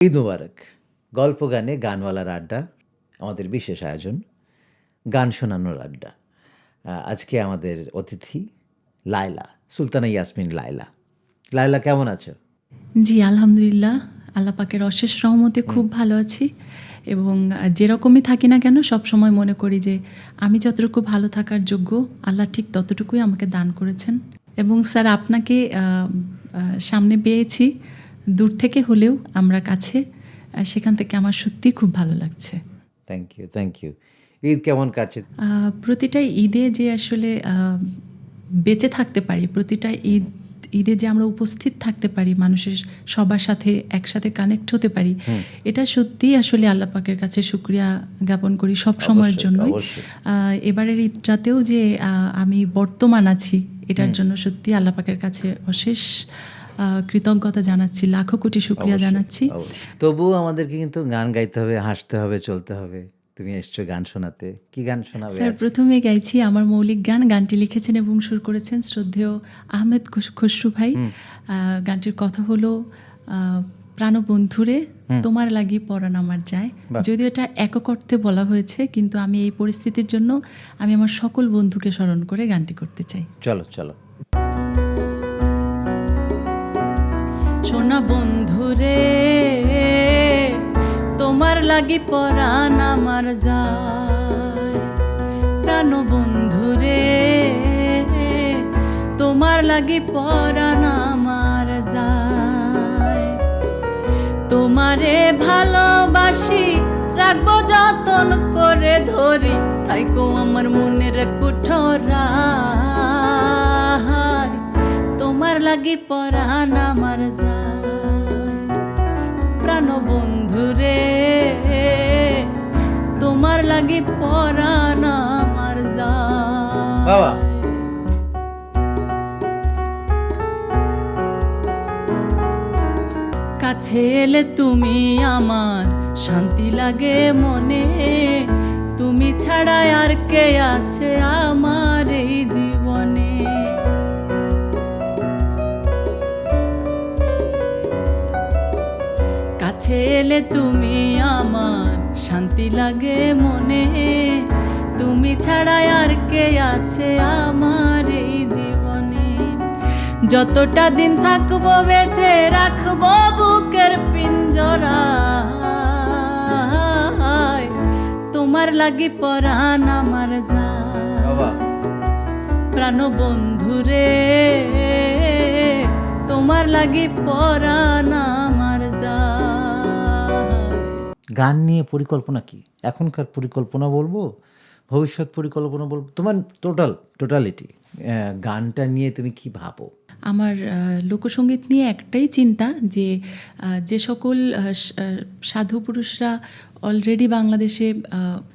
ঈদ মুবারক। গল্প গানে গানওয়ালার আড্ডা আমাদের বিশেষ আয়োজন গান শোনানোর আড্ডা। আজকে আমাদের অতিথি লায়লা সুলতানা ইয়াসমিন লায়লা। লায়লা কেমন আছো? জি আলহামদুলিল্লাহ। আল্লাহ পাকের অশেষ রহমতে খুব ভালো আছি এবং যেরকমই থাকি না কেন সব সময় মনে করি যে আমি যতটুকু ভালো থাকার যোগ্য আল্লাহ ঠিক ততটুকুই আমাকে দান করেছেন। এবং স্যার আপনাকে সামনে পেয়েছি। দূর থেকে হলেও আমরা কাছে সেখান থেকে আমার সত্যিই খুব ভালো লাগছে। Thank you thank you Eid কেমন কাটছে? প্রতিটা ঈদে যে আসলে বেঁচে থাকতে পারি প্রতিটা ঈদ ঈদে যে আমরা উপস্থিত থাকতে পারি মানুষের সবার সাথে একসাথে কানেক্ট হতে পারি এটা সত্যিই আসলে আল্লাহ পাকের কাছে শুক্রিয়া জ্ঞাপন করি সব সময়ের জন্যই। এবারের ঈদটাতেও যে আমি বর্তমান আছি এটার জন্য সত্যি আল্লাহ পাকের কাছে অশেষ কৃতজ্ঞতা জানাচ্ছি লাখো কোটি শুক্রিয়া জানাচ্ছি। তবুও আমাদেরকে কিন্তু গান গাইতে হবে হাসতে হবে চলতে হবে। তুমি এসছো গান শোনাতে। কি গান শোনাবে স্যার প্রথমে গাইছি আমার মৌলিক গান। গানটি লিখেছেন এবং সুর করেছেন শ্রদ্ধেয় আহমেদ খসরু ভাই। গানটির কথা হলো প্রাণবন্ধুরে তোমার লাগি পরাণ আমার যায়। যদিও এটা একক অর্থে বলা হয়েছে কিন্তু আমি এই পরিস্থিতির জন্য আমি আমার সকল বন্ধুকে স্মরণ করে গানটি করতে চাই। চলো চলো। সোনা বন্ধুরে তোমার লাগি পরাণ আমার যায়। প্রাণ বন্ধুরে তোমার লাগি পরাণ আমার যায়। তোমারে ভালোবাসি, রাখব যতন করে ধরি তাইকো আমার মনের কুঠরা। তোমার লাগি পরাণ আমার যায়। বন্ধুরে তোমার লাগি পরাণ আমার বাবা। যায় কাছে এলে তুমি আমার শান্তি লাগে মনে তুমি ছাড়া আর কে আছে আমার এই কাছে এলে তুমি আমার শান্তি লাগে মনে। তুমি ছাড়া আর কে আছে আমার এই জীবনে। যতটা দিন থাকব বেঁচে রাখব বুকের পিঞ্জরা তোমার লাগি পরাণ আমার। যায়। প্রাণ বন্ধুরে তোমার লাগি পরাণ আমার যায়। গান নিয়ে পরিকল্পনা কি? এখনকার পরিকল্পনা বলব ভবিষ্যৎ পরিকল্পনা বলব তোমার টোটাল টোটালিটি গানটা নিয়ে তুমি কি ভাবো? আমার লোকসঙ্গীত নিয়ে একটাই চিন্তা যে যে সকল সাধু পুরুষরা অলরেডি বাংলাদেশে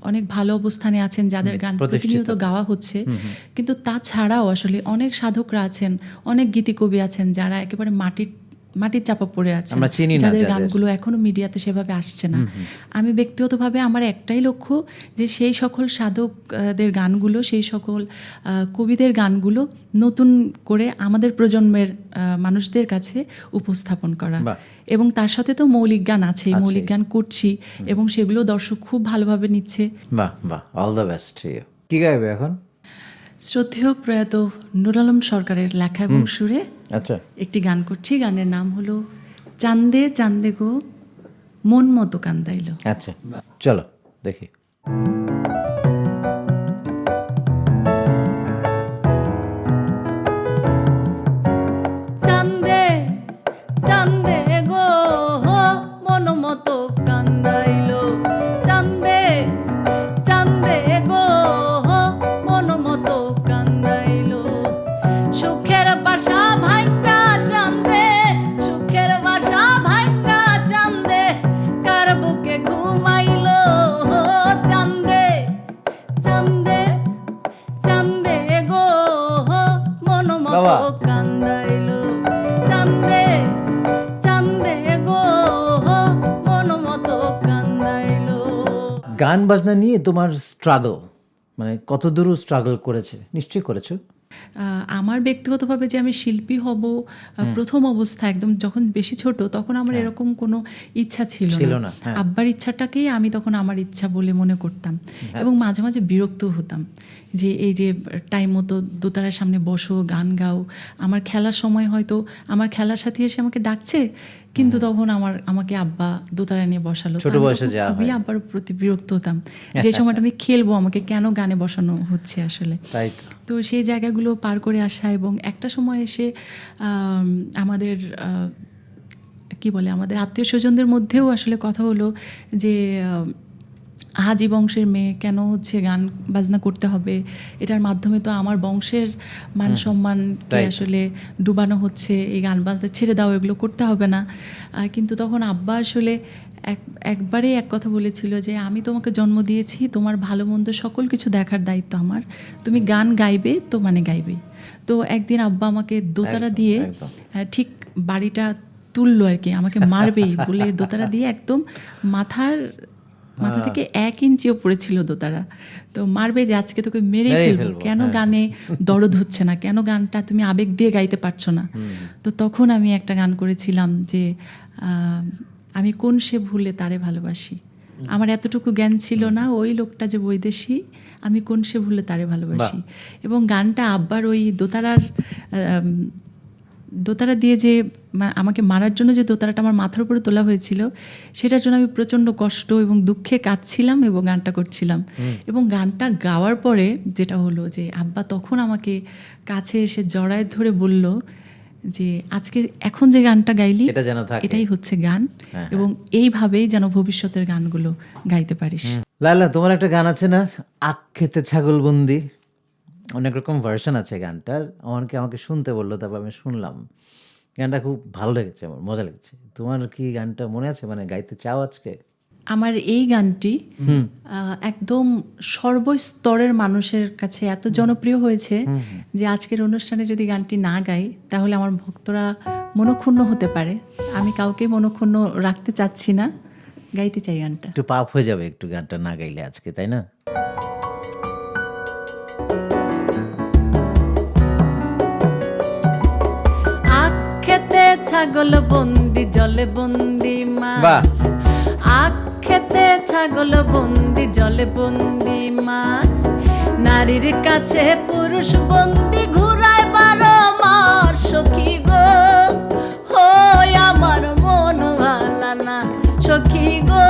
অনেক ভালো অবস্থানে আছেন যাদের গান। প্রতিনিয়ত গাওয়া হচ্ছে। কিন্তু তাছাড়াও আসলে অনেক সাধকরা আছেন অনেক গীতিকবি আছেন যারা একেবারে মাটির মাটির চাপা পড়ে আছে যাদের। গানগুলো এখনও মিডিয়াতে সেভাবে আসছে না। আমি ব্যক্তিগতভাবে আমার একটাই লক্ষ্য যে সেই সকল সাধকদের গানগুলো সেই সকল কবিদের গানগুলো নতুন করে আমাদের প্রজন্মের মানুষদের কাছে উপস্থাপন করা। এবং তার সাথে তো মৌলিক গান আছে মৌলিক গান করছি এবং সেগুলো দর্শক খুব ভালোভাবে নিচ্ছে। বাহ বাহ। অল দ্য বেস্ট কি গাইবে এখন? শ্রদ্ধেয় প্রয়াত নুর আলম সরকারের লেখা এবং সুরে আচ্ছা। একটি গান করছি। গানের নাম হলো চান্দে চান্দে গো মন মতো কান্দাইল। আচ্ছা চলো দেখি। বাজনা নিয়ে তোমার স্ট্রাগল মানে কত দূর স্ট্রাগল করেছে? নিশ্চয়ই করেছ। আমার ব্যক্তিগতভাবে যে আমি শিল্পী হব প্রথম অবস্থা একদম যখন বেশি ছোট তখন আমার এরকম কোনো ইচ্ছা ছিল না। হ্যাঁ। আব্বার ইচ্ছাটাকেই আমি তখন আমার ইচ্ছা বলে মনে করতাম এবং মাঝে মাঝে বিরক্ত হতাম। যে এই যে টাইম মতো দোতারার সামনে বসো গান গাও আমার খেলার সময় হয়তো আমার খেলার সাথে এসে আমাকে ডাকছে কিন্তু তখন আমার আমাকে আব্বা দোতারা নিয়ে বসালো। ছোট আমি বয়সে যাওয়া খুবই আব্বার প্রতি বিরক্ত হতাম। যে সময়টা আমি খেলব আমাকে কেন গানে বসানো হচ্ছে আসলে? তো। সেই জায়গাগুলো পার করে আসা এবং একটা সময় এসে আম, আমাদের আহ, কি বলে আমাদের আত্মীয় স্বজনদের মধ্যেও আসলে কথা হলো যে হাজি বংশের মেয়ে কেন হচ্ছে গান বাজনা করতে হবে? এটার মাধ্যমে তো আমার বংশের মান সম্মানকে আসলে ডুবানো হচ্ছে এই গান বাজনা ছেড়ে দাও এগুলো করতে হবে না। কিন্তু তখন আব্বা আসলে এক একবারেই এক কথা বলেছিল যে আমি তোমাকে জন্ম দিয়েছি তোমার ভালো মন্দ সকল কিছু দেখার দায়িত্ব আমার। তুমি গান গাইবে তো মানে গাইবে তো একদিন আব্বা আমাকে দোতারা দিয়ে হ্যাঁ, ঠিক বাড়িটা তুললো আর কি আমাকে মারবেই বলে দোতারা দিয়ে একদম মাথার মাথা হ্যাঁ। থেকে এক ইঞ্চিও পড়েছিল দোতারা তো মারবে যে আজকে তোকে মেরে ফেলব। কেন হ্যাঁ। গানে দরদ হচ্ছে না? কেন গানটা তুমি আবেগ দিয়ে গাইতে পারছ না? তো তখন আমি একটা গান করেছিলাম যে আমি কোন সে ভুলে তারে ভালোবাসি। আমার এতটুকু জ্ঞান ছিল না ওই লোকটা যে বৈদেশি আমি কোন সে ভুলে তারে ভালোবাসি। এবং গানটা আব্বার ওই দোতারার দোতারা দিয়ে যে আমাকে মারার জন্য যে দোতারাটা আমার মাথার উপরে তোলা হয়েছিল সেটার জন্য আমি প্রচণ্ড কষ্ট এবং দুঃখে কাঁদছিলাম এবং গানটা করছিলাম। এবং গানটা গাওয়ার পরে যেটা হলো যে আব্বা তখন আমাকে কাছে এসে জড়ায় ধরে বলল যে আজকে এখন যে গানটা গাইলি এটাই হচ্ছে গান হ্যাঁ, এবং এইভাবেই যেন ভবিষ্যতের গানগুলো গাইতে পারিস। লালা তোমার একটা গান আছে না? আখ খেতে ছাগলবন্দি। অনেক রকম ভার্সন আছে গানটার। আমাকে আমাকে শুনতে বলল তারপর আমি শুনলাম। গানটা খুব ভালো লেগেছে আমার মজা লেগেছে। তোমার কি গানটা মনে আছে? মানে গাইতে চাও আজকে? আমার এই গানটি একদম সর্বস্তরের মানুষের কাছে এত জনপ্রিয় হয়েছে যে আজকের অনুষ্ঠানে যদি গানটি না গাই তাহলে আমার ভক্তরা মনক্ষুণ্ণ হতে পারে। আমি কাউকে মনক্ষুণ্ণ রাখতে চাচ্ছি না। গাইতে চাই গানটা। একটু পাপ হয়ে যাবে একটু গানটা না গাইলে আজকে তাই না? ছাগল বন্দি জলে বন্দি মাছ। আখ খেতে ছাগল বন্দি জলে বন্দি মাছ। নারীর কাছে পুরুষ বন্দি ঘুরায় বারো মার সখী গো। হই আমার মন ভালা না সখী গো।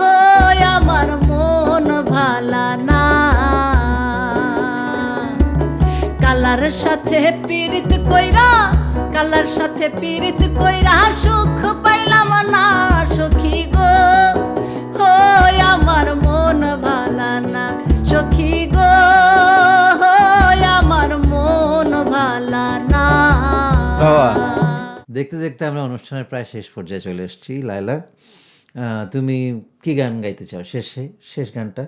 হই আমার মন ভালা না। কালার সাথে পীড়িত কইরা কালার সাথে পীড়িত কইরা সুখ পাইলাম না সখী গো। হই আমার মন ভালা না সখী গো। হই আমার মন ভালা না। দেখতে দেখতে আমরা অনুষ্ঠানের প্রায় শেষ পর্যায়ে চলে এসেছি লাইলা তুমি কি গান গাইতে চাও শেষে? শেষ গানটা?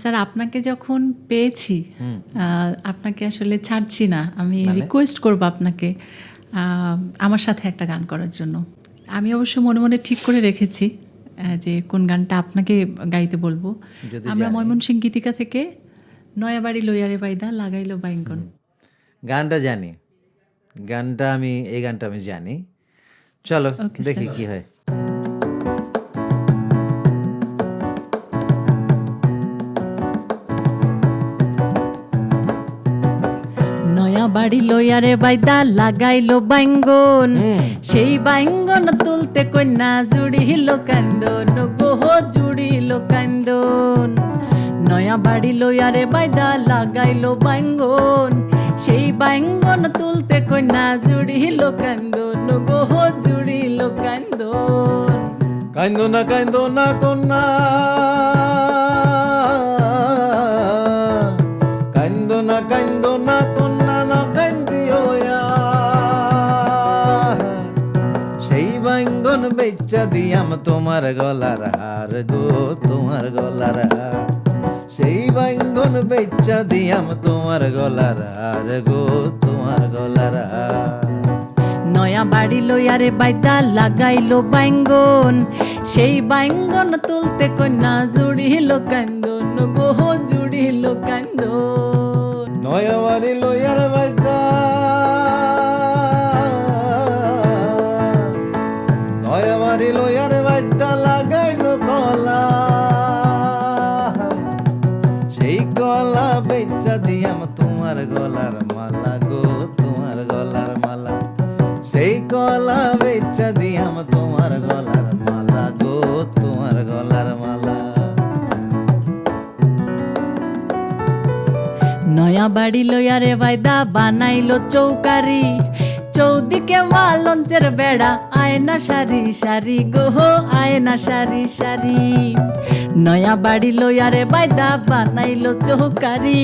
স্যার আপনাকে যখন পেয়েছি আপনাকে আসলে ছাড়ছি না। আমি মানে? রিকোয়েস্ট করব আপনাকে। আমার সাথে একটা গান করার জন্য। আমি অবশ্য মনে মনে ঠিক করে রেখেছি যে কোন গানটা আপনাকে গাইতে বলব। আমরা ময়মনসিং গীতিকা থেকে নয়াবাড়ি লইয়ারে বাইদা লাগাইলো বাইঙ্গন। গানটা জানি। গানটা আমি এই গানটা আমি জানি। চলো দেখি কি হয়। বাড়ি লইয়ারে বাইদা লাগাইলো বাইঙ্গন। সেই বাইঙ্গন তুলতে কন্যা জুড়িল কান্দন গোহ জুড়িল কান্দন। নয়া বাড়ি লইয়ারে বাইদা লাগাইলো বাইঙ্গন। সেই বাইঙ্গন তুলতে কন্যা জুড়িল কান্দন গোহ জুড়িল কান্দন। কাইন্দো না কাইন্দো না কন্যা। তোমার গলার হার গো তোমার গলার হার। সেই বাঙ্গন বেচা দিয়াম তোমার গলার হার গো তোমার গলার হার। নয়া বাড়ি লইয়ারে বাইদা লাগাইলো বাইঙ্গন সেই বাইঙ্গন তুলতে কন্যা জুড়িল কান্দন গোহ জুড়িল কান্দন। নয়া বাড়ি লইয়ার বাড়ি লইয়ারে বাইদা বানাইলো চৌকারি। চৌদিকে মা লঞ্চের বেড়া, আয়না সারি সারি গো আয়না সারি সারি। নয়া বাড়ি লইয়ারে বাইদা বানাইলো চৌকারি।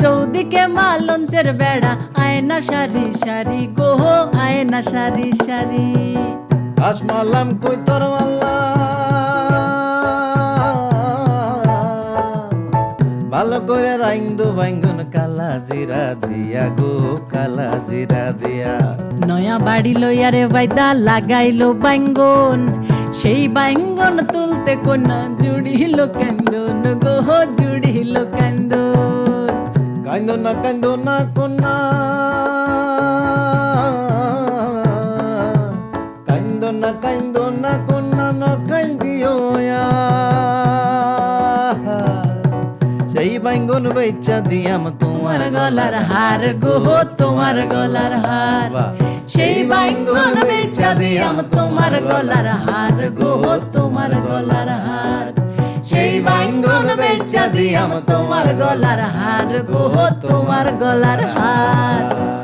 চৌদিকে মা লঞ্চের বেড়া, আয়না সারি সারি গো আয়না সারি সারি। ঘাস মারলাম কই তোর মাল্লা ভালো করে রাইন্দু বাইঙ্গুন কালা জিরা দিয়া গো কালা জিরা দিয়া। নয়া বাড়ি লইয়ারে বাইদা লাগাইলো বাইঙ্গন। সেই বাইঙ্গন তুলতে কোনা জুড়িল কেন্দন গো জুড়িল কেন্দন। কেন্দন না কেন্দন না কোনা। বেচা দিয়াম তোমার গলার হার। গো তোমার গলার হার। সেই বাইঙ্গন বেচা দিয়াম তোমার গলার হার গো তোমার গলার হার। সেই বাইঙ্গন বেচা দিয়াম তোমার গলার হার গো তোমার গলার হার।